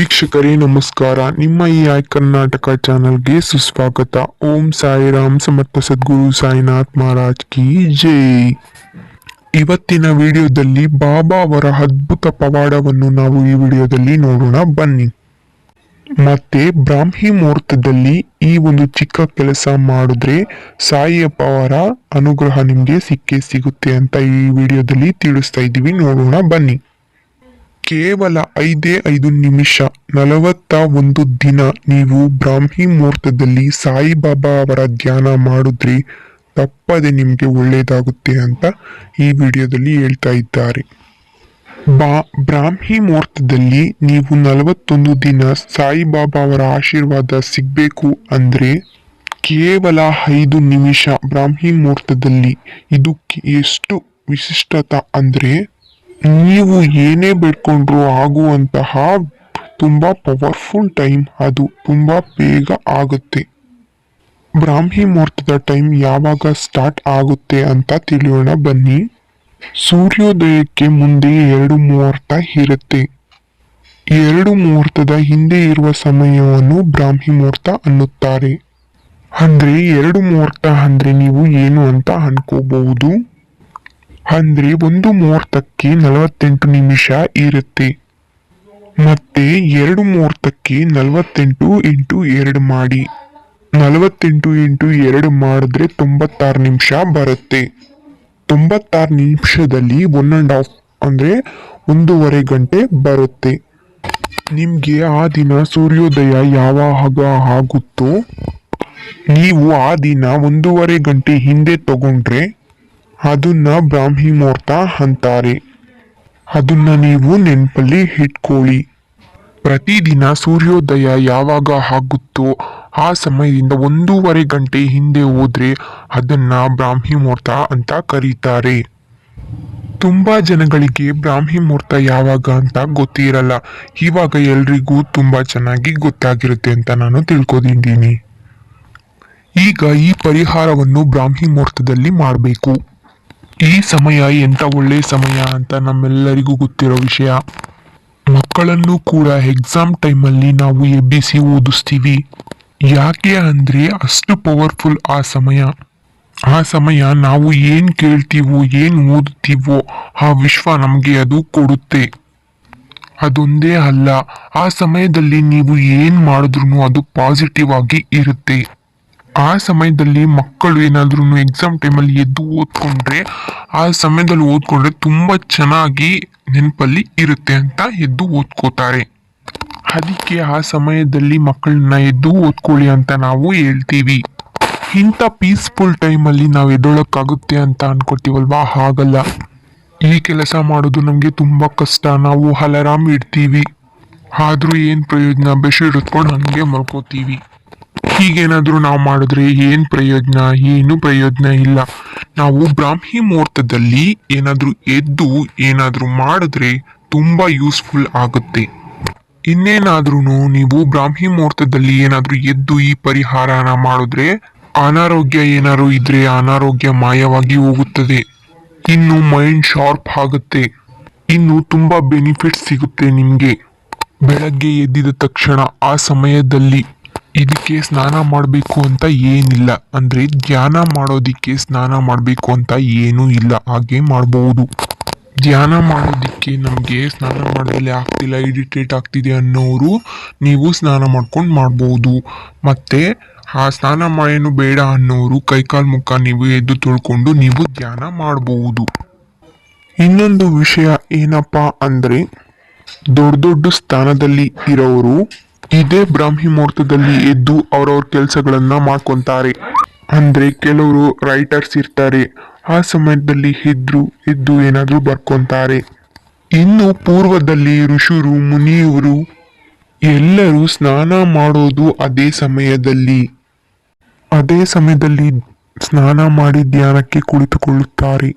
ವೀಕ್ಷಕರೇ, ನಮಸ್ಕಾರ. ನಿಮ್ಮ ಈ ಆಯ್ ಕರ್ನಾಟಕ ಚಾನಲ್ಗೆ ಸುಸ್ವಾಗತ. ಓಂ ಸಾಯಿರಾಮ್, ಸಮರ್ಥ ಸದ್ಗುರು ಸಾಯಿನಾಥ್ ಮಹಾರಾಜ್ ಕಿ ಜೈ. ಇವತ್ತಿನ ವಿಡಿಯೋದಲ್ಲಿ ಬಾಬಾ ಅವರ ಅದ್ಭುತ ಪವಾಡವನ್ನು ನಾವು ಈ ವಿಡಿಯೋದಲ್ಲಿ ನೋಡೋಣ. ಬನ್ನಿ. ಮತ್ತೆ ಬ್ರಾಹ್ಮಿ ಮುಹೂರ್ತದಲ್ಲಿ ಈ ಒಂದು ಚಿಕ್ಕ ಕೆಲಸ ಮಾಡಿದ್ರೆ ಸಾಯಿಯಪ್ಪ ಅವರ ಅನುಗ್ರಹ ನಿಮಗೆ ಸಿಕ್ಕೇ ಸಿಗುತ್ತೆ ಅಂತ ಈ ವಿಡಿಯೋದಲ್ಲಿ ತಿಳಿಸ್ತಾ ಇದ್ದೀವಿ. ನೋಡೋಣ. ಬನ್ನಿ. ಕೇವಲ ಐದೇ ಐದು ನಿಮಿಷ, ನಲವತ್ತ ಒಂದು ದಿನ ನೀವು ಬ್ರಾಹ್ಮಿ ಮುಹೂರ್ತದಲ್ಲಿ ಸಾಯಿಬಾಬಾ ಅವರ ಧ್ಯಾನ ಮಾಡಿದ್ರಿ ತಪ್ಪದೆ ನಿಮಗೆ ಒಳ್ಳೆಯದಾಗುತ್ತೆ ಅಂತ ಈ ವಿಡಿಯೋದಲ್ಲಿ ಹೇಳ್ತಾ ಇದ್ದಾರೆ. ಬಾ, ಬ್ರಾಹ್ಮಿ ಮುಹೂರ್ತದಲ್ಲಿ ನೀವು ನಲವತ್ತೊಂದು ದಿನ ಸಾಯಿಬಾಬಾ ಅವರ ಆಶೀರ್ವಾದ ಸಿಗಬೇಕು ಅಂದರೆ ಕೇವಲ ಐದು ನಿಮಿಷ ಬ್ರಾಹ್ಮಿ ಮುಹೂರ್ತದಲ್ಲಿ ಇದು ಎಷ್ಟು ವಿಶಿಷ್ಟತ ಅಂದ್ರೆ ನೀವು ಏನೇ ಬೇಡ್ಕೊಂಡ್ರೂ ಆಗುವಂತಹ ತುಂಬಾ ಪವರ್ಫುಲ್ ಟೈಮ್ ಅದು. ತುಂಬಾ ಬೇಗ ಆಗುತ್ತೆ. ಬ್ರಾಹ್ಮಿ ಮುಹೂರ್ತದ ಟೈಮ್ ಯಾವಾಗ ಸ್ಟಾರ್ಟ್ ಆಗುತ್ತೆ ಅಂತ ತಿಳಿಯೋಣ ಬನ್ನಿ. ಸೂರ್ಯೋದಯಕ್ಕೆ ಮುಂದೆ ಎರಡು ಮುಹೂರ್ತ ಇರುತ್ತೆ. ಎರಡು ಮುಹೂರ್ತದ ಹಿಂದೆ ಇರುವ ಸಮಯವನ್ನು ಬ್ರಾಹ್ಮಿ ಮುಹೂರ್ತ ಅನ್ನುತ್ತಾರೆ. ಅಂದ್ರೆ ಎರಡು ಮುಹೂರ್ತ ಅಂದ್ರೆ ನೀವು ಏನು ಅಂತ ಅನ್ಕೋಬಹುದು? ಅಂದ್ರೆ ಒಂದು ಮುಹೂರ್ತಕ್ಕೆ ನಲವತ್ತೆಂಟು ನಿಮಿಷ ಇರುತ್ತೆ. ಮತ್ತೆ ಎರಡು ಮುಹೂರ್ತಕ್ಕೆ ನಲವತ್ತೆಂಟು ಇಂಟು ಎರಡು ಮಾಡಿ. ನಲವತ್ತೆಂಟು ಇಂಟು ಎರಡು ಮಾಡಿದ್ರೆ ತೊಂಬತ್ತಾರು ನಿಮಿಷ ಬರುತ್ತೆ. ತೊಂಬತ್ತಾರು ನಿಮಿಷದಲ್ಲಿ ಒನ್ ಆ್ಯಂಡ್ ಹಾಫ್ ಅಂದರೆ ಒಂದೂವರೆ ಗಂಟೆ ಬರುತ್ತೆ. ನಿಮಗೆ ಆ ದಿನ ಸೂರ್ಯೋದಯ ಯಾವಾಗ ಆಗುತ್ತೋ, ನೀವು ಆ ದಿನ ಒಂದೂವರೆ ಗಂಟೆ ಹಿಂದೆ ತಗೊಂಡ್ರೆ ಅದನ್ನ ಬ್ರಾಹ್ಮಿ ಮುಹೂರ್ತ ಅಂತಾರೆ. ಅದನ್ನ ನೀವು ನೆನಪಲ್ಲಿ ಇಟ್ಕೊಳ್ಳಿ. ಪ್ರತಿದಿನ ಸೂರ್ಯೋದಯ ಯಾವಾಗ ಆಗುತ್ತೋ ಆ ಸಮಯದಿಂದ ಒಂದೂವರೆ ಗಂಟೆ ಹಿಂದೆ ಹೋದ್ರೆ ಅದನ್ನ ಬ್ರಾಹ್ಮಿ ಮುಹೂರ್ತ ಅಂತ ಕರೀತಾರೆ. ತುಂಬಾ ಜನಗಳಿಗೆ ಬ್ರಾಹ್ಮಿ ಮುಹೂರ್ತ ಯಾವಾಗ ಅಂತ ಗೊತ್ತಿರಲ್ಲ. ಇವಾಗ ಎಲ್ರಿಗೂ ತುಂಬಾ ಚೆನ್ನಾಗಿ ಗೊತ್ತಾಗಿರುತ್ತೆ ಅಂತ ನಾನು ತಿಳ್ಕೊಂಡಿದ್ದೀನಿ. ಈಗ ಈ ಪರಿಹಾರವನ್ನು ಬ್ರಾಹ್ಮಿ ಮುಹೂರ್ತದಲ್ಲಿ ಮಾಡಬೇಕು. ಈ ಸಮಯ ಎಂಥ ಒಳ್ಳೆ ಸಮಯ ಅಂತ ನಮ್ಮೆಲ್ಲರಿಗೂ ಗೊತ್ತಿರೋ ವಿಷಯ. ಮಕ್ಕಳನ್ನು ಕೂಡ ಎಕ್ಸಾಮ್ ಟೈಮಲ್ಲಿ ನಾವು ಎಬ್ಬಿಸಿ ಓದಿಸ್ತೀವಿ. ಯಾಕೆ ಅಂದರೆ ಅಷ್ಟು ಪವರ್ಫುಲ್ ಆ ಸಮಯ. ಆ ಸಮಯ ನಾವು ಏನು ಕೇಳ್ತೀವೋ, ಏನು ಓದುತ್ತೀವೋ, ಆ ವಿಶ್ವ ನಮಗೆ ಅದು ಕೊಡುತ್ತೆ. ಅದೊಂದೇ ಅಲ್ಲ, ಆ ಸಮಯದಲ್ಲಿ ನೀವು ಏನು ಮಾಡಿದ್ರೂ ಅದು ಪಾಸಿಟಿವ್ ಆಗಿ ಇರುತ್ತೆ. ಆ ಸಮಯದಲ್ಲಿ ಮಕ್ಕಳು ಏನಾದ್ರೂ ಎಕ್ಸಾಮ್ ಟೈಮಲ್ಲಿ ಎದ್ದು ಓದ್ಕೊಂಡ್ರೆ, ಆ ಸಮಯದಲ್ಲಿ ಓದ್ಕೊಂಡ್ರೆ ತುಂಬಾ ಚೆನ್ನಾಗಿ ನೆನಪಲ್ಲಿ ಇರುತ್ತೆ ಅಂತ ಎದ್ದು ಓದ್ಕೋತಾರೆ. ಅದಕ್ಕೆ ಆ ಸಮಯದಲ್ಲಿ ಮಕ್ಕಳನ್ನ ಎದ್ದು ಓದ್ಕೊಳ್ಳಿ ಅಂತ ನಾವು ಹೇಳ್ತೀವಿ. ಇಂಥ ಪೀಸ್ಫುಲ್ ಟೈಮಲ್ಲಿ ನಾವು ಎದ್ದೊಳಕ್ಕಾಗುತ್ತೆ ಅಂತ ಅನ್ಕೋತೀವಲ್ವಾ? ಹಾಗಲ್ಲ. ಈ ಕೆಲಸ ಮಾಡೋದು ನಮಗೆ ತುಂಬಾ ಕಷ್ಟ. ನಾವು ಅಲಾರಾಮ್ ಇಡ್ತೀವಿ. ಆದರೂ ಏನು ಪ್ರಯೋಜನ? ಬೆಡ್ಶೀಟ್ ಹೊತ್ಕೊಂಡು ಹಂಗೆ ಮಲ್ಕೋತೀವಿ. ಹೀಗೇನಾದ್ರೂ ನಾವು ಮಾಡಿದ್ರೆ ಏನ್ ಪ್ರಯೋಜನ? ಏನು ಪ್ರಯೋಜನ ಇಲ್ಲ. ನಾವು ಬ್ರಾಹ್ಮಿ ಮುಹೂರ್ತದಲ್ಲಿ ಏನಾದರೂ ಎದ್ದು ಏನಾದರೂ ಮಾಡಿದ್ರೆ ತುಂಬಾ ಯೂಸ್ಫುಲ್ ಆಗುತ್ತೆ. ಇನ್ನೇನಾದ್ರೂ ನೀವು ಬ್ರಾಹ್ಮಿ ಮುಹೂರ್ತದಲ್ಲಿ ಏನಾದರೂ ಎದ್ದು ಈ ಪರಿಹಾರನ ಮಾಡಿದ್ರೆ ಅನಾರೋಗ್ಯ ಏನಾದ್ರು ಇದ್ರೆ ಅನಾರೋಗ್ಯ ಮಾಯವಾಗಿ ಹೋಗುತ್ತದೆ. ಇನ್ನು ಮೈಂಡ್ ಶಾರ್ಪ್ ಆಗುತ್ತೆ. ಇನ್ನು ತುಂಬಾ ಬೆನಿಫಿಟ್ ಸಿಗುತ್ತೆ ನಿಮ್ಗೆ. ಬೆಳಗ್ಗೆ ಎದ್ದಿದ ತಕ್ಷಣ ಆ ಸಮಯದಲ್ಲಿ ಇದಕ್ಕೆ ಸ್ನಾನ ಮಾಡಬೇಕು ಅಂತ ಏನಿಲ್ಲ. ಅಂದ್ರೆ ಧ್ಯಾನ ಮಾಡೋದಿಕ್ಕೆ ಸ್ನಾನ ಮಾಡಬೇಕು ಅಂತ ಏನೂ ಇಲ್ಲ. ಹಾಗೆ ಮಾಡಬಹುದು ಧ್ಯಾನ ಮಾಡೋದಿಕ್ಕೆ ನಮಗೆ ಸ್ನಾನ ಮಾಡಲು ಆಗ್ತಿಲ್ಲ ಇರಿಟೇಟ್ ಆಗ್ತಿದೆ ಅನ್ನೋರು ನೀವು ಸ್ನಾನ ಮಾಡ್ಕೊಂಡು ಮಾಡ್ಬೋದು. ಮತ್ತೆ ಆ ಸ್ನಾನ ಮಾಡೇನು ಬೇಡ ಅನ್ನೋರು ಕೈಕಾಲು ಮುಖ ನೀವು ಎದ್ದು ತೊಳ್ಕೊಂಡು ನೀವು ಧ್ಯಾನ ಮಾಡಬಹುದು ಇನ್ನೊಂದು ವಿಷಯ ಏನಪ್ಪ ಅಂದ್ರೆ ದೊಡ್ಡ ದೊಡ್ಡ ಸ್ಥಾನದಲ್ಲಿ ಇರೋರು ಇದೇ ಬ್ರಾಹ್ಮಿ ಮುಹೂರ್ತದಲ್ಲಿ ಎದ್ದು ಅವ್ರವ್ರ ಕೆಲಸಗಳನ್ನ ಮಾಡ್ಕೊಂತಾರೆ. ಅಂದ್ರೆ ಕೆಲವರು ರೈಟರ್ಸ್ ಇರ್ತಾರೆ. ಆ ಸಮಯದಲ್ಲಿ ಎದ್ರು ಎದ್ದು ಏನಾದ್ರೂ ಬರ್ಕೊಂತಾರೆ. ಇನ್ನು ಪೂರ್ವದಲ್ಲಿ ಋಷಿರು, ಮುನಿಯವರು ಎಲ್ಲರೂ ಸ್ನಾನ ಮಾಡೋದು ಅದೇ ಸಮಯದಲ್ಲಿ. ಅದೇ ಸಮಯದಲ್ಲಿ ಸ್ನಾನ ಮಾಡಿ ಧ್ಯಾನಕ್ಕೆ ಕುಳಿತುಕೊಳ್ಳುತ್ತಾರೆ.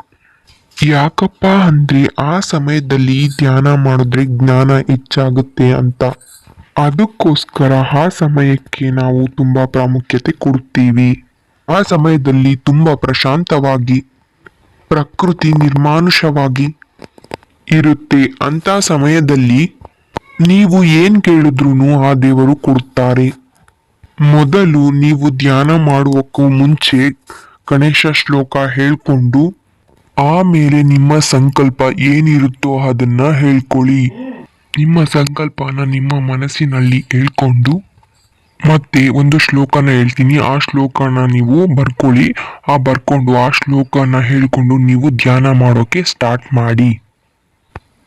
ಯಾಕಪ್ಪ ಅಂದ್ರೆ ಆ ಸಮಯದಲ್ಲಿ ಧ್ಯಾನ ಮಾಡಿದ್ರೆ ಜ್ಞಾನ ಹೆಚ್ಚಾಗುತ್ತೆ ಅಂತ. ಅದಕ್ಕೋಸ್ಕರ ಆ ಸಮಯಕ್ಕೆ ನಾವು ತುಂಬ ಪ್ರಾಮುಖ್ಯತೆ ಕೊಡುತ್ತೀವಿ. ಆ ಸಮಯದಲ್ಲಿ ತುಂಬ ಪ್ರಶಾಂತವಾಗಿ, ಪ್ರಕೃತಿ ನಿರ್ಮಾನುಷವಾಗಿ ಇರುತ್ತೆ. ಅಂತ ಸಮಯದಲ್ಲಿ ನೀವು ಏನು ಕೇಳಿದ್ರೂ ಆ ದೇವರು ಕೊಡುತ್ತಾರೆ. ಮೊದಲು ನೀವು ಧ್ಯಾನ ಮಾಡುವಕ್ಕೂ ಮುಂಚೆ ಗಣೇಶ ಶ್ಲೋಕ ಹೇಳ್ಕೊಂಡು, ಆಮೇಲೆ ನಿಮ್ಮ ಸಂಕಲ್ಪ ಏನಿರುತ್ತೋ ಅದನ್ನ ಹೇಳ್ಕೊಳ್ಳಿ. ನಿಮ್ಮ ಸಂಕಲ್ಪನ ನಿಮ್ಮ ಮನಸ್ಸಿನಲ್ಲಿ ಹೇಳ್ಕೊಂಡು ಮತ್ತೆ ಒಂದು ಶ್ಲೋಕನ ಹೇಳ್ತೀನಿ. ಆ ಶ್ಲೋಕನ ನೀವು ಬರ್ಕೊಳ್ಳಿ. ಆ ಬರ್ಕೊಂಡು ಆ ಶ್ಲೋಕನ ಹೇಳ್ಕೊಂಡು ನೀವು ಧ್ಯಾನ ಮಾಡೋಕೆ ಸ್ಟಾರ್ಟ್ ಮಾಡಿ.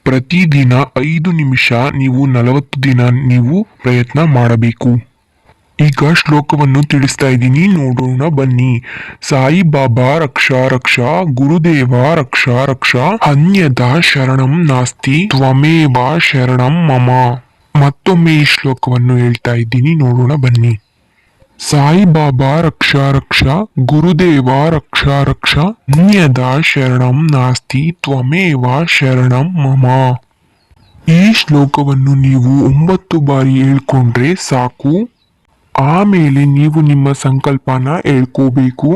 ಪ್ರತಿದಿನ ಐದು ನಿಮಿಷ ನೀವು ನಲವತ್ತು ದಿನ ನೀವು ಪ್ರಯತ್ನ ಮಾಡಬೇಕು. ಈಗ ಶ್ಲೋಕವನ್ನು ತಿಳಿಸ್ತಾ ಇದ್ದೀನಿ. ನೋಡೋಣ, ಬನ್ನಿ. ಸಾಯಿಬಾಬಾ ರಕ್ಷಾ ರಕ್ಷಾ, ಗುರುದೇವ ರಕ್ಷಾ ರಕ್ಷಾ, ಅನ್ಯದ ಶರಣಂ ನಾಸ್ತಿ, ತ್ವಮೇವ ಶರಣಂ ಮಮ. ಮತ್ತೊಮ್ಮೆ ಈ ಶ್ಲೋಕವನ್ನು ಹೇಳ್ತಾ ಇದ್ದೀನಿ. ನೋಡೋಣ, ಬನ್ನಿ. ಸಾಯಿಬಾಬಾ ರಕ್ಷಾ ರಕ್ಷಾ, ಗುರುದೇವ ರಕ್ಷಾ ರಕ್ಷಾ, ಅನ್ಯದ ಶರಣಂ ನಾಸ್ತಿ, ತ್ವಮೇವ ಶರಣಂ ಮಮ. ಈ ಶ್ಲೋಕವನ್ನು ನೀವು ಒಂಬತ್ತು ಬಾರಿ ಹೇಳ್ಕೊಂಡ್ರೆ ಸಾಕು. ಆಮೇಲೆ ನೀವು ನಿಮ್ಮ ಸಂಕಲ್ಪನ ಹೇಳ್ಕೋಬೇಕು.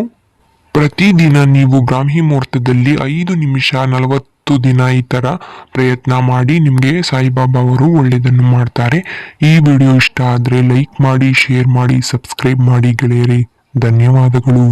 ಪ್ರತಿದಿನ ನೀವು ಬ್ರಾಹ್ಮಿ ಮುಹೂರ್ತದಲ್ಲಿ ಐದು ನಿಮಿಷ ನಲವತ್ತು ದಿನ ಈ ಥರ ಪ್ರಯತ್ನ ಮಾಡಿ ನಿಮಗೆ ಸಾಯಿಬಾಬಾ ಅವರು ಒಳ್ಳೆಯದನ್ನು ಮಾಡ್ತಾರೆ. ಈ ವಿಡಿಯೋ ಇಷ್ಟ ಆದರೆ ಲೈಕ್ ಮಾಡಿ, ಶೇರ್ ಮಾಡಿ, ಸಬ್ಸ್ಕ್ರೈಬ್ ಮಾಡಿ ಗೆಳೆಯರಿ. ಧನ್ಯವಾದಗಳು.